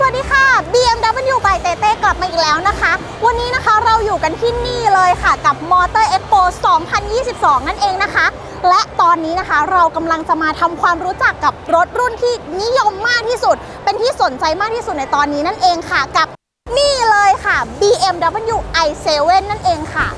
สวัสดีค่ะ BMW by เต้เต้กลับมาอีกแล้วนะคะ วันนี้นะคะเราอยู่กันที่นี่เลยค่ะกับ Motor Expo 2022 นั่นเองนะคะ และตอนนี้นะคะเรากำลังจะมาทำความรู้จักกับรถรุ่นที่นิยมมากที่สุด เป็นที่สนใจมากที่สุดในตอนนี้นั่นเองค่ะ กับนี่เลยค่ะ BMW i7 นั่นเองค่ะ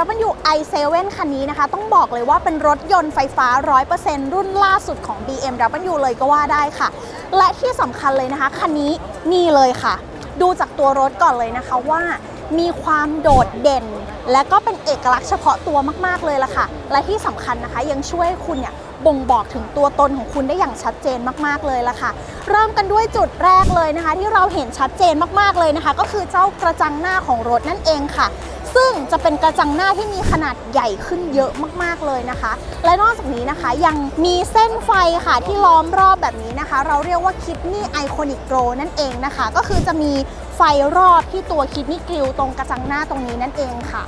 BMW i7 คันนี้นะคะ ต้องบอกเลยว่าเป็นรถยนต์ไฟฟ้า 100%รุ่นล่าสุดของ BMW เลยก็ว่าได้ค่ะ และที่สำคัญเลยนะคะ คันนี้นี่เลยค่ะ ดูจากตัวรถก่อนเลยนะคะว่ามีความโดดเด่น และก็เป็นเอกลักษณ์เฉพาะตัวมาก ๆ เลยล่ะค่ะ และที่สำคัญนะคะยังช่วยคุณเนี่ยบ่งบอกถึงตัวตนของคุณได้อย่างชัดเจนมาก ๆ เลยล่ะค่ะ เริ่มกันด้วยจุดแรกเลยนะคะ ที่เราเห็นชัดเจนมาก ๆ เลยนะคะ ก็คือเจ้ากระจังหน้าของรถนั่นเองค่ะ ซึ่งจะเป็นกระจังหน้าที่มีขนาดใหญ่ขึ้นเยอะมากๆเลยนะคะ และนอกจากนี้นะคะยังมีเส้นไฟค่ะที่ล้อมรอบแบบนี้นะคะ เราเรียกว่าคิดนี่ไอคอนิกโกนั่นเองนะคะ ก็คือจะมีไฟรอบที่ตัวคิดนี่กริลตรงกระจังหน้าตรงนี้นั่นเองค่ะ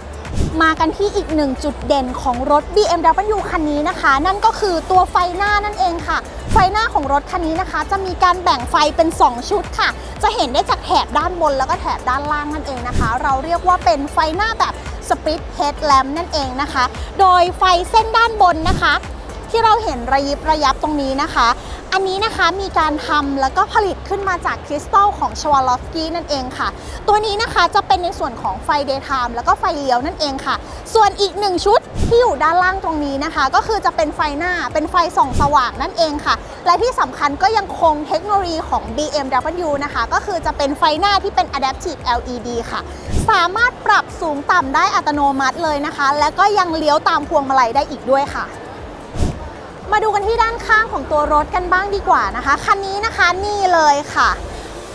มากันที่อีกหนึ่งจุดเด่นของรถ BMW คันนี้นะคะ นั่นก็คือตัวไฟหน้านั่นเองค่ะ ไฟหน้าของรถคันนี้นะคะ จะมีการแบ่งไฟเป็น 2 ชุดค่ะ จะเห็นได้จากแถบด้านบนแล้วก็แถบด้านล่างนั่นเองนะคะ เราเรียกว่าเป็นไฟหน้าแบบสปริตเฮดแลมนั่นเองนะคะ โดยไฟเส้นด้านบนนะคะ ที่เราเห็นระยิบระยับตรงนี้นะคะ อันนี้นะคะมีการทำแล้วก็ผลิตขึ้นมาจากคริสตัลของชวาลอฟสกี้นั่นเองค่ะ ตัวนี้นะคะจะเป็นในส่วนของไฟเดย์ไทม์แล้วก็ไฟเลี้ยวนั่นเองค่ะ ส่วนอีกหนึ่งชุดที่อยู่ด้านล่างตรงนี้นะคะ ก็คือจะเป็นไฟหน้าเป็นไฟส่องสว่างนั่นเองค่ะ และที่สำคัญก็ยังคงเทคโนโลยีของ BMW นะคะ ก็คือจะเป็นไฟหน้าที่เป็น Adaptive LED ค่ะ สามารถปรับสูงต่ำได้อัตโนมัติเลยนะคะ และก็ยังเลี้ยวตามพวงมาลัยได้อีกด้วยค่ะ มาดูกันที่ด้านข้างของตัวรถกันบ้างดีกว่านะคะ คันนี้นะคะนี่เลยค่ะ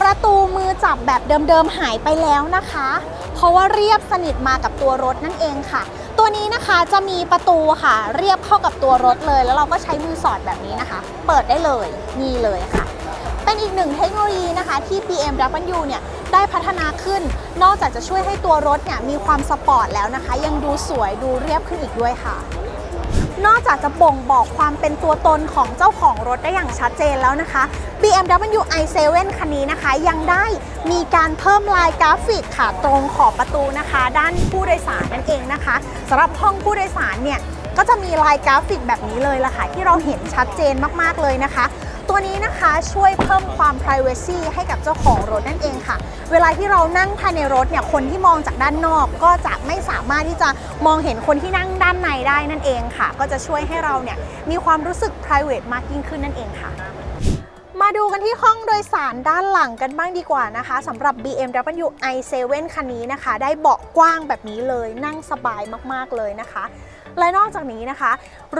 ประตูมือจับแบบเดิมๆหายไปแล้วนะคะ เพราะว่าเรียบสนิทมากับตัวรถนั่นเองค่ะ ตัวนี้นะคะจะมีประตูค่ะ เรียบเข้ากับตัวรถเลย แล้วเราก็ใช้มือสอดแบบนี้นะคะ เปิดได้เลยนี่เลยค่ะ เป็นอีกหนึ่งเทคโนโลยีนะคะที่ BMW เนี่ยได้พัฒนาขึ้น นอกจากจะช่วยให้ตัวรถเนี่ยมีความสปอร์ตแล้วนะคะ ยังดูสวยดูเรียบขึ้นอีกด้วยค่ะ นอกจากจะบ่งบอกความเป็นตัวตนของเจ้าของรถได้อย่างชัดเจนแล้วนะคะ BMW i7 คันนี้นะคะ ยังได้มีการเพิ่มลายกราฟิกค่ะตรงขอบประตูนะคะ ด้านผู้โดยสารนั่นเองนะคะสำหรับห้องผู้โดยสารเนี่ยก็จะมีลายกราฟิกแบบนี้เลยล่ะค่ะที่เราเห็นชัดเจนมากๆเลยนะคะ ตัวนี้นะคะช่วยเพิ่มความ p r i เวซีให้กับเจ้าของรถนั่นเองค่ะ เวลาที่เรานั่งภายในรถเนี่ยคนที่มองจากด้านนอก ก็จะไม่สามารถที่จะมองเห็นคนที่นั่งด้านในได้นั่นเองค่ะ ก็จะช่วยให้เราเนี่ยมีความรู้สึก p r i v a t มากยิ่งขึ้นนั่นเองค่ะมาดูกันที่ห้องโดยสารด้านหลังกันบ้างดีกว่านะคะสำหรับ BMW i7 คันนี้นะคะ ได้เบาะกว้างแบบนี้เลยนั่งสบายมากๆเลยนะคะ และนอกจากนี้นะคะ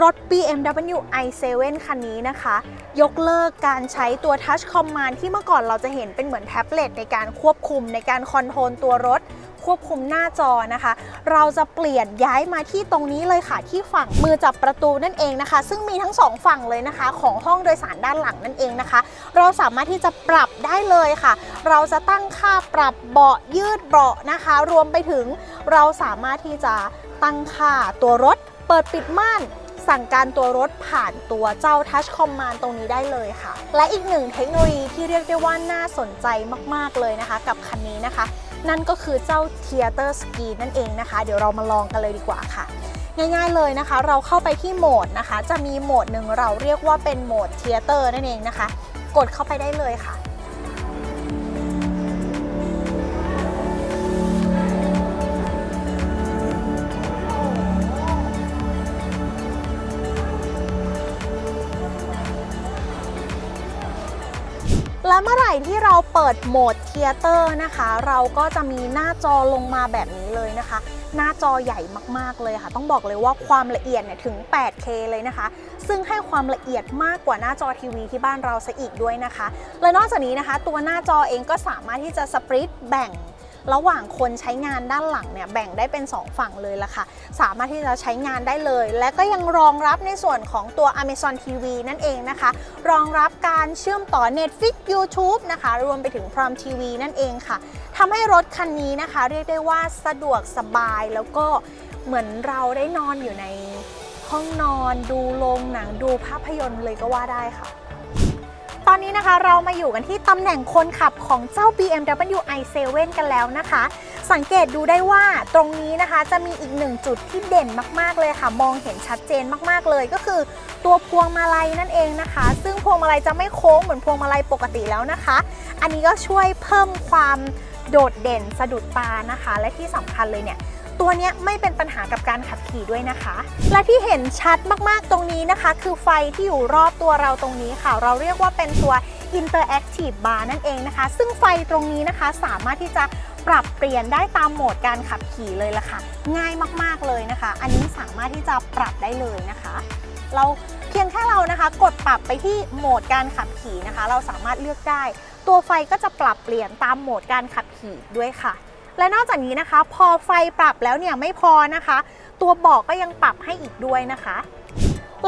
รถ BMW i7 คันนี้นะคะ ยกเลิกการใช้ตัว Touch Command ที่เมื่อก่อนเราจะเห็นเป็นเหมือนแท็บเล็ตในการควบคุมในการคอนโทรลตัวรถควบคุมหน้าจอนะคะ เราจะเปลี่ยนย้ายมาที่ตรงนี้เลยค่ะที่ฝั่งมือจับประตูนั่นเองนะคะ ซึ่งมีทั้งสองฝั่งเลยนะคะ ของห้องโดยสารด้านหลังนั่นเองนะคะ เราสามารถที่จะปรับได้เลยค่ะ เราจะตั้งค่าปรับเบาะยืดเบาะนะคะ รวมไปถึงเราสามารถที่จะตั้งค่าตัวรถ เปิดปิดม่านสั่งการตัวรถผ่านตัวเจ้า Touch Command ตรงนี้ได้เลยค่ะ และอีกหนึ่งเทคโนโลยีที่เรียกได้ว่าน่าสนใจมากๆเลยนะคะ กับคันนี้นะคะ นั่นก็คือเจ้า Theater Ski นั่นเองนะคะ เดี๋ยวเรามาลองกันเลยดีกว่าค่ะ ง่ายๆเลยนะคะ เราเข้าไปที่โหมดนะคะ จะมีโหมดหนึ่งเราเรียกว่าเป็นโหมด Theater นั่นเองนะคะ กดเข้าไปได้เลยค่ะ และเมื่อไหร่ที่เราเปิดโหมดเทียเตอร์นะคะ เราก็จะมีหน้าจอลงมาแบบนี้เลยนะคะ หน้าจอใหญ่มากๆเลยค่ะ ต้องบอกเลยว่าความละเอียดเนี่ยถึง 8K เลยนะคะ ซึ่งให้ความละเอียดมากกว่าหน้าจอทีวีที่บ้านเราซะอีกด้วยนะคะ และนอกจากนี้นะคะ ตัวหน้าจอเองก็สามารถที่จะสปริตแบ่ง ระหว่างคนใช้งานด้านหลังเนี่ยแบ่งได้เป็น 2 ฝั่งเลยละค่ะ สามารถที่จะใช้งานได้เลย และก็ยังรองรับในส่วนของตัว Amazon TV นั่นเองนะคะ รองรับการเชื่อมต่อ Netflix YouTube นะคะ รวมไปถึง Prime TV นั่นเองค่ะทำให้รถคันนี้นะคะ เรียกได้ว่าสะดวกสบายแล้วก็เหมือนเราได้นอนอยู่ในห้องนอนดูโรงหนังดูภาพยนตร์เลยก็ว่าได้ค่ะ ตอนนี้นะคะเรามาอยู่กันที่ตำแหน่งคนขับของเจ้า BMW i7 กันแล้วนะคะ สังเกตดูได้ว่าตรงนี้นะคะจะมีอีกหนึ่งจุดที่เด่นมากๆเลยค่ะ มองเห็นชัดเจนมากๆเลยก็คือตัวพวงมาลัยนั่นเองนะคะ ซึ่งพวงมาลัยจะไม่โค้งเหมือนพวงมาลัยปกติแล้วนะคะ อันนี้ก็ช่วยเพิ่มความโดดเด่นสะดุดตานะคะ และที่สำคัญเลยเนี่ย ตัวนี้ไม่เป็นปัญหากับการขับขี่ด้วยนะคะ และที่เห็นชัดมากๆตรงนี้นะคะ คือไฟที่อยู่รอบตัวเราตรงนี้ค่ะ เราเรียกว่าเป็นตัว Interactive Bar นั่นเองนะคะ ซึ่งไฟตรงนี้นะคะสามารถที่จะปรับเปลี่ยนได้ตามโหมดการขับขี่เลยล่ะค่ะ ง่ายมากๆเลยนะคะ อันนี้สามารถที่จะปรับได้เลยนะคะ เราเพียงแค่เรานะคะ กดปรับไปที่โหมดการขับขี่นะคะ เราสามารถเลือกได้ ตัวไฟก็จะปรับเปลี่ยนตามโหมดการขับขี่ด้วยค่ะ และนอกจากนี้นะคะ พอไฟปรับแล้วเนี่ยไม่พอนะคะ ตัวเบอกก็ยังปรับให้อีกด้วยนะคะ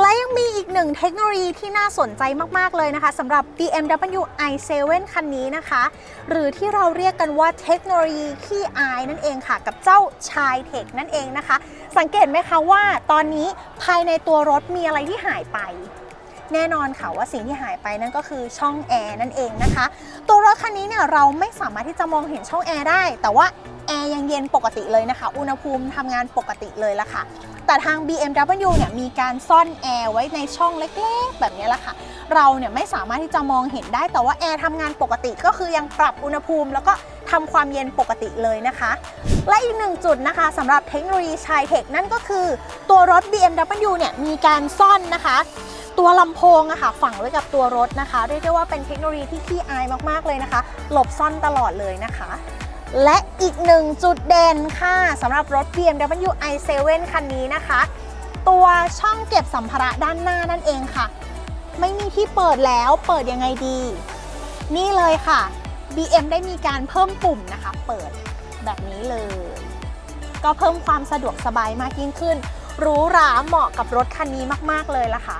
และยังมีอีกหนึ่งเทคโนโลยีที่น่าสนใจมาก ๆ เลยนะคะสำหรับ BMW i7 คันนี้นะคะ หรือที่เราเรียกกันว่าเทคโนโลยีขี้อายนั่นเองค่ะ กับเจ้าชายเทคนั่นเองนะคะ สังเกตไหมคะว่าตอนนี้ภายในตัวรถมีอะไรที่หายไป แน่นอนค่ะว่าสิ่งที่หายไปนั่นก็คือช่องแอร์นั่นเองนะคะ ตัวรถคันนี้เนี่ยเราไม่สามารถที่จะมองเห็นช่องแอร์ได้ แต่ว่าแอร์ยังเย็นปกติเลยนะคะ อุณหภูมิทำงานปกติเลยละค่ะ แต่ทาง BMW เนี่ยมีการซ่อนแอร์ไว้ในช่องเล็กๆ แบบนี้ละค่ะ เราเนี่ยไม่สามารถที่จะมองเห็นได้ แต่ว่าแอร์ทำงานปกติก็คือยังปรับอุณหภูมิ แล้วก็ทำความเย็นปกติเลยนะคะ และอีกหนึ่งจุดนะคะสำหรับเทคโนโลยีชายเทคนั่นก็คือ ตัวรถ BMW เนี่ยมีการซ่อนนะคะ ตัวลำโพงอะค่ะฝังไว้กับตัวรถนะคะเรียกได้ว่าเป็นเทคโนโลยีที่ขี้อายมากๆเลยนะคะ หลบซ่อนตลอดเลยนะคะ และอีกหนึ่งจุดเด่นค่ะสำหรับรถ BMW i7 คันนี้นะคะ ตัวช่องเก็บสัมภาระด้านหน้านั่นเองค่ะ ไม่มีที่เปิดแล้วเปิดยังไงดี นี่เลยค่ะ BM ได้มีการเพิ่มปุ่มนะคะ เปิดแบบนี้เลย ก็เพิ่มความสะดวกสบายมากยิ่งขึ้นหรูหราเหมาะกับรถคันนี้มาก ๆ เลยล่ะค่ะ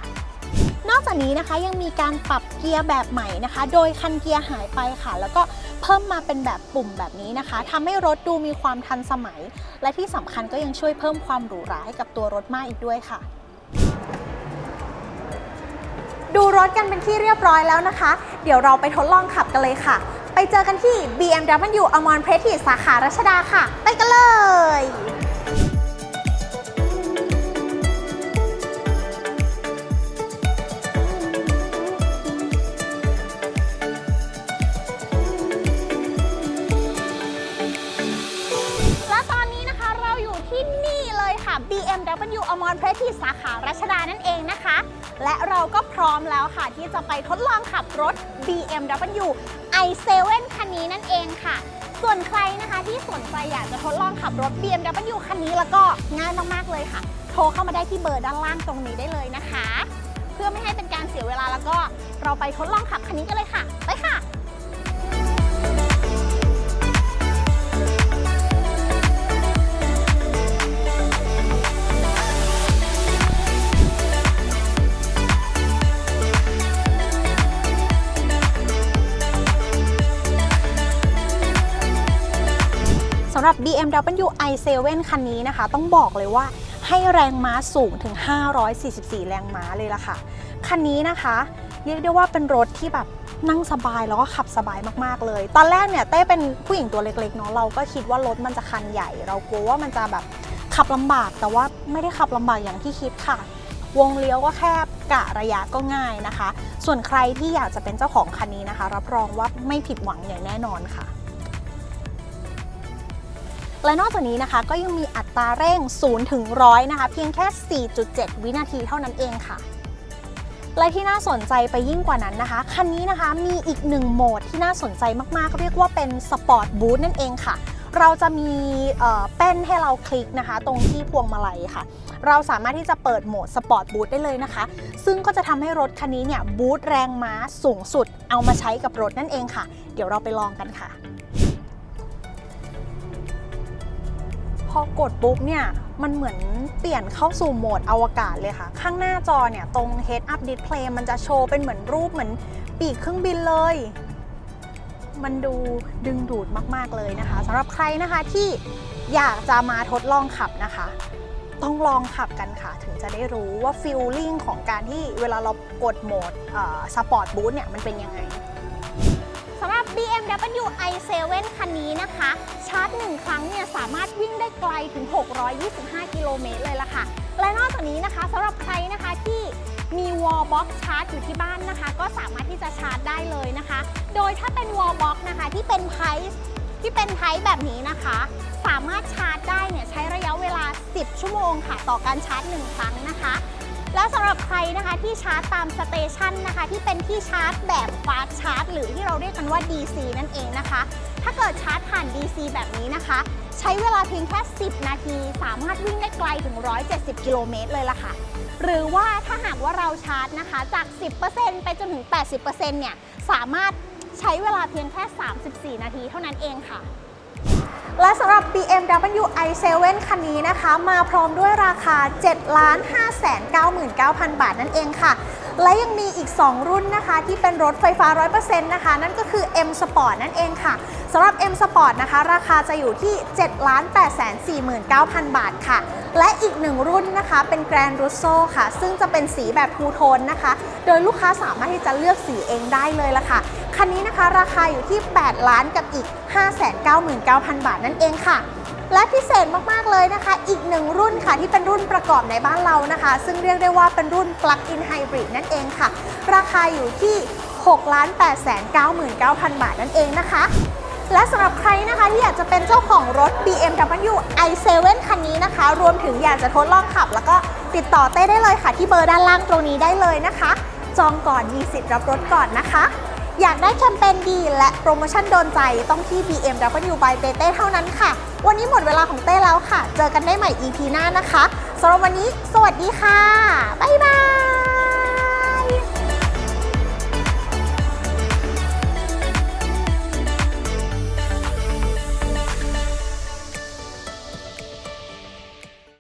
นอกจากนี้นะคะยังมีการปรับเกียร์แบบใหม่นะคะ โดยคันเกียร์หายไปค่ะ แล้วก็เพิ่มมาเป็นแบบปุ่มแบบนี้นะคะทำให้รถดูมีความทันสมัย และที่สำคัญก็ยังช่วยเพิ่มความหรูหราให้กับตัวรถมากอีกด้วยค่ะดูรถกันเป็นที่เรียบร้อยแล้วนะคะ เดี๋ยวเราไปทดลองขับกันเลยค่ะ ไปเจอกันที่ BMW อมรเพรทิสสาขารัชดาค่ะ ไปกันเลย ค่ะ BMW อมรเพรทิสสาขารัชดานั่นเองนะคะ และเราก็พร้อมแล้วค่ะ ที่จะไปทดลองขับรถ BMW i7 คันนี้นั่นเองค่ะ ส่วนใครนะคะที่สนใจอยากจะทดลองขับรถ BMW คันนี้แล้วก็ง่ายมากๆเลยค่ะ โทรเข้ามาได้ที่เบอร์ด้านล่างตรงนี้ได้เลยนะคะ เพื่อไม่ให้เป็นการเสียเวลาแล้วก็เราไปทดลองขับคันนี้กันเลยค่ะ BMW i7 คันนี้นะคะ ต้องบอกเลยว่าให้แรงม้าสูงถึง 544 แรงม้าเลยล่ะค่ะ คันนี้นะคะ เรียกได้ว่าเป็นรถที่แบบนั่งสบายแล้วก็ขับสบายมากๆเลย ตอนแรกเนี่ยเต้เป็นผู้หญิงตัวเล็กๆเนาะเราก็คิดว่ารถมันจะคันใหญ่ เรากลัวว่ามันจะแบบขับลำบาก แต่ว่าไม่ได้ขับลำบากอย่างที่คิดค่ะ วงเลี้ยวก็แคบกะระยะก็ง่ายนะคะ ส่วนใครที่อยากจะเป็นเจ้าของคันนี้นะคะ รับรองว่าไม่ผิดหวังอย่างแน่นอนค่ะ และนอกจากนี้นะคะก็ยังมีอัตราเร่ง 0 ถึง 100 นะคะ เพียงแค่ 4.7 วินาทีเท่านั้นเองค่ะ และที่น่าสนใจไปยิ่งกว่านั้นนะคะ คันนี้นะคะมีอีกหนึ่งโหมดที่น่าสนใจมากๆ เรียกว่าเป็นสปอร์ตบู t นั่นเองค่ะ เราจะมีเอ่อแป้นให้เราคลิกนะคะ ตรงที่พวงมาลัยค่ะ เราสามารถที่จะเปิดโหมดสปอร์ตบู t ได้เลยนะคะ ซึ่งก็จะทำให้รถคันนี้เนี่ยบูตแรงม้าสูงสุด เอามาใช้กับรถนั่นเองค่ะ เดี๋ยวเราไปลองกันค่ะ พอกดปุ๊บเนี่ยมันเหมือนเปลี่ยนเข้าสู่โหมดอวกาศเลยค่ะ ข้างหน้าจอเนี่ยตรง Head Up Display มันจะโชว์เป็นเหมือนรูปเหมือนปีกเครื่องบินเลย มันดูดึงดูดมาก ๆ เลยนะคะสำหรับใครนะคะที่อยากจะมาทดลองขับนะคะ ต้องลองขับกันค่ะ ถึงจะได้รู้ว่าฟิลลิ่งของการที่เวลาเรากดโหมดสปอร์ตบูทเนี่ยมันเป็นยังไง BMW i7 คันนี้นะคะ ชาร์จ 1 ครั้งเนี่ยสามารถวิ่งได้ไกลถึง 625 กิโลเมตรเลยล่ะค่ะ และนอกจากนี้นะคะสำหรับใครนะคะที่มี wall box ชาร์จอยู่ที่บ้านนะคะ ก็สามารถที่จะชาร์จได้เลยนะคะ โดยถ้าเป็น wall box นะคะที่เป็นไทป์ที่เป็นไทป์แบบนี้นะคะ สามารถชาร์จได้เนี่ยใช้ระยะเวลา 10 ชั่วโมงค่ะ ต่อการชาร์จ 1 ครั้งนะคะ แล้วสำหรับใครนะคะที่ชาร์จตามสเตชันนะคะที่เป็นที่ชาร์จแบบฟาสชาร์จหรือที่เราเรียกกันว่า DC นั่นเองนะคะ ถ้าเกิดชาร์จผ่าน DC แบบนี้นะคะ ใช้เวลาเพียงแค่ 10 นาที สามารถวิ่งได้ไกลถึง 170 กิโลเมตรเลยล่ะค่ะ หรือว่าถ้าหากว่าเราชาร์จนะคะ จาก 10%ไปจนถึง 80%เนี่ยสามารถใช้เวลาเพียงแค่ 34 นาทีเท่านั้นเองค่ะ และสำหรับ BMW i7 คันนี้นะคะ มาพร้อมด้วยราคา 7,599,000 บาทนั่นเองค่ะ และยังมีอีก 2 รุ่นนะคะ ที่เป็นรถไฟฟ้า 100%นะคะ นั่นก็คือ M Sport นั่นเองค่ะสำหรับ M Sport นะคะ ราคาจะอยู่ที่ 7,849,000 บาทค่ะ และอีกหนึ่งรุ่นนะคะ เป็น Grand Russo ค่ะ ซึ่งจะเป็นสีแบบทูโทนนะคะ โดยลูกค้าสามารถที่จะเลือกสีเองได้เลยละค่ะ คันนี้นะคะราคาอยู่ที่ 8 ล้านกับอีก 599,000 บาทนั่นเองค่ะ และพิเศษมากๆเลยนะคะ อีกหนึ่งรุ่นค่ะที่เป็นรุ่นประกอบในบ้านเรานะคะ ซึ่งเรียกได้ว่าเป็นรุ่น Plug-in Hybrid นั่นเองค่ะ ราคาอยู่ที่6 8 9 9 0 0 0 บาทนั่นเองนะคะ และสำหรับใครนะคะที่อยากจะเป็นเจ้าของรถ BMW i7 คันนี้นะคะ รวมถึงอยากจะทดลองขับ แล้วก็ติดต่อเต้ได้เลยค่ะ ที่เบอร์ด้านล่างตรงนี้ได้เลยนะคะ จองก่อนมีสิทธิ์รับรถก่อนนะคะ อยากได้แคมเปญดีและโปรโมชั่นโดนใจต้องที่ BMW by เต้เต้เท่านั้นค่ะ วันนี้หมดเวลาของเต้แล้วค่ะ เจอกันได้ใหม่ EP หน้านะคะสำหรับวันนี้ สวัสดีค่ะ บ๊ายบาย